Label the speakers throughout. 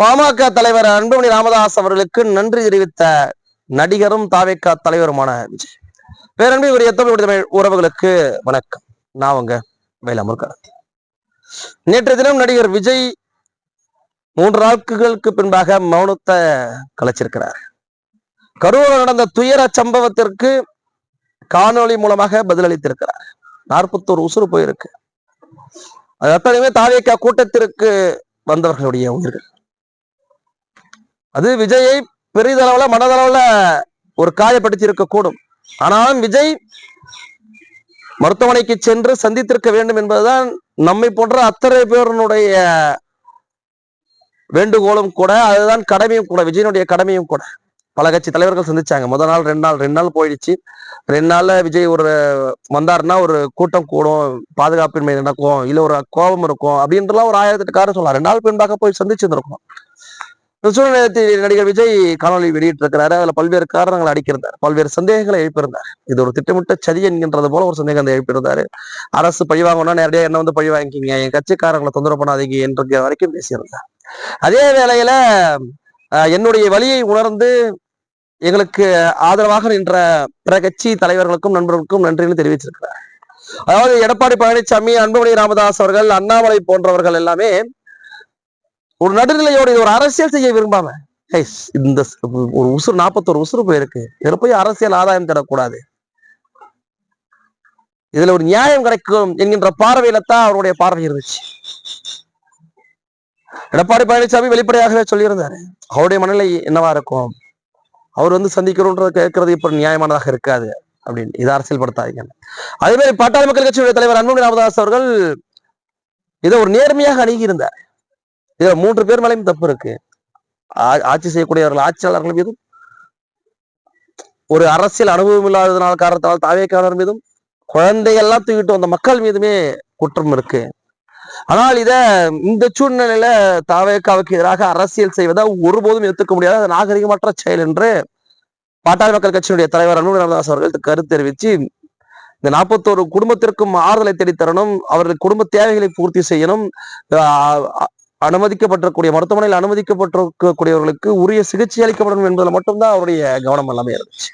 Speaker 1: பாமக தலைவர் அன்புமணி ராமதாஸ் அவர்களுக்கு நன்றி தெரிவித்த நடிகரும் தாவேக்கா தலைவருமான விஜய். பேரன்பு இவர் எத்தனை தமிழ் உறவுகளுக்கு வணக்கம். நான் உங்க வேலாமுருகன் நேற்றைய தினம் நடிகர் விஜய் மூன்று நாட்களுக்கு பின்பாக மௌனத்தை கலைச்சிருக்கிறார். கரூரில் நடந்த துயர சம்பவத்திற்கு காணொளி மூலமாக பதிலளித்திருக்கிறார். நாற்பத்தோரு உசுறு போயிருக்கு. அது அத்தனையுமே தாவேக்கா கூட்டத்திற்கு வந்தவர்களுடைய உயிர்கள். அது விஜயை பெரிதளவுல மனதளவுல ஒரு காயப்படுத்தி இருக்கக்கூடும் ஆனாலும் விஜய் மருத்துவமனைக்கு சென்று சந்தித்திருக்க வேண்டும் என்பதுதான் நம்மை போன்ற அத்தனை பேருனுடைய வேண்டுகோளும் கூட அதுதான் கடமையும் கூட விஜயனுடைய கடமையும் கூட. பல கட்சி தலைவர்கள் சந்திச்சாங்க. முதல் நாள் ரெண்டு நாள் ரெண்டு நாள் போயிடுச்சு. ரெண்டு நாள்ல விஜய் ஒரு வந்தாருன்னா ஒரு கூட்டம் கூடும் பாதுகாப்பின்மை நடக்கும் இல்ல ஒரு கோபம் இருக்கும் அப்படின்றலாம் ஒரு ஆயிரத்தி எட்டு காரணம் சொல்லலாம். ரெண்டு நாள் பின்பாக போய் சந்திச்சிருந்திருக்கும் இந்த சூழ்நிலையத்தில் நடிகர் விஜய் காணொலி வெளியிட்டிருக்கிறாரு. அதுல பல்வேறு காரணங்களை அடிக்கிருந்தார் பல்வேறு சந்தேகங்களை எழுப்பியிருந்தார். இது ஒரு திட்டமிட்ட சதி என்கின்றது போல ஒரு சந்தேகத்தை எழுப்பியிருந்தாரு. அரசு பழி வாங்கணும்னா நேரடியாக என்ன வந்து பழி வாங்கிக்கிங்க? என் கட்சிக்காரங்களை தொந்தரவு பண்ணாதீங்க என்ற வரைக்கும் பேசியிருந்தார். அதே வேளையில அஹ், என்னுடைய வழியை உணர்ந்து எங்களுக்கு ஆதரவாக நின்ற பிற கட்சி தலைவர்களுக்கும் நண்பர்களுக்கும் நன்றின்னு தெரிவிச்சிருக்கிறார் அதாவது எடப்பாடி பழனிசாமி அன்புமணி ராமதாஸ் அவர்கள் அண்ணாமலை போன்றவர்கள் எல்லாமே ஒரு நடுநிலையோட ஒரு அரசியல் செய்ய விரும்பாம. இந்த ஒரு உசுறு நாற்பத்தோரு உசுறு போயிருக்கு. இதுல போய் அரசியல் ஆதாயம் தரக்கூடாது இதுல ஒரு நியாயம் கிடைக்கும் என்கின்ற பார்வையில தான் அவருடைய பார்வை இருந்துச்சு. எடப்பாடி பழனிசாமி வெளிப்படையாகவே சொல்லியிருந்தாரு. அவருடைய மனநிலை என்னவா இருக்கும்? அவர் வந்து சந்திக்கிறோன்றத கேட்கறது இப்ப நியாயமானதாக இருக்காது அப்படின்னு. இதை அரசியல் படுத்தாதீங்க. அதே மாதிரி பாட்டாளி மக்கள் கட்சியுடைய தலைவர் அன்புமணி ராமதாஸ் அவர்கள் இதை ஒரு நேர்மையாக அணுகியிருந்தார். இதுல மூன்று பேர் மேலேயும் தப்பு இருக்கு. ஆட்சி செய்யக்கூடியவர்கள் ஆட்சியாளர்கள் மீதும் ஒரு அரசியல் அனுபவம் இல்லாததுனால காரணத்தால் தாவேக்காரர் மீதும் குழந்தையெல்லாம் தூக்கிட்டு வந்த மக்கள் மீதுமே குற்றம் இருக்கு. ஆனால் இத இந்த சூழ்நிலையில தாவேக்காவுக்கு எதிராக அரசியல் செய்வதை ஒருபோதும் ஏற்றுக்க முடியாத. நாகரிகமற்ற செயல் என்று பாட்டாளி மக்கள் கட்சியினுடைய தலைவர் அன்புமணி ராமதாஸ் அவர்கள் கருத்து தெரிவித்து இந்த நாற்பத்தோரு குடும்பத்திற்கும் ஆறுதலை தேடித்தரணும் அவர்கள் குடும்ப தேவைகளை பூர்த்தி செய்யணும் அனுமதிக்கப்பட்டிருக்கக்கூடிய மருத்துவமனையில் அனுமதிக்கப்பட்டிருக்கக்கூடியவர்களுக்கு உரிய சிகிச்சை அளிக்கப்படும் என்பதில் மட்டும்தான் அவருடைய கவனம் எல்லாமே இருந்துச்சு.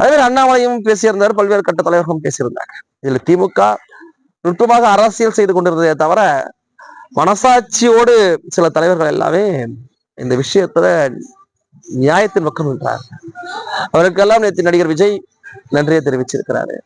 Speaker 1: அதே மாதிரி அண்ணாமலையும் பேசியிருந்தார் பல்வேறு கட்ட தலைவர்களும் பேசியிருந்தாங்க. இதுல திமுக நுட்பமாக அரசியல் செய்து கொண்டிருந்ததே தவிர மனசாட்சியோடு சில தலைவர்கள் எல்லாமே இந்த விஷயத்துல நியாயத்தின் பக்கம் நின்றார் அவருக்கெல்லாம் நேற்று நடிகர் விஜய் நன்றியை தெரிவிச்சிருக்கிறாரு.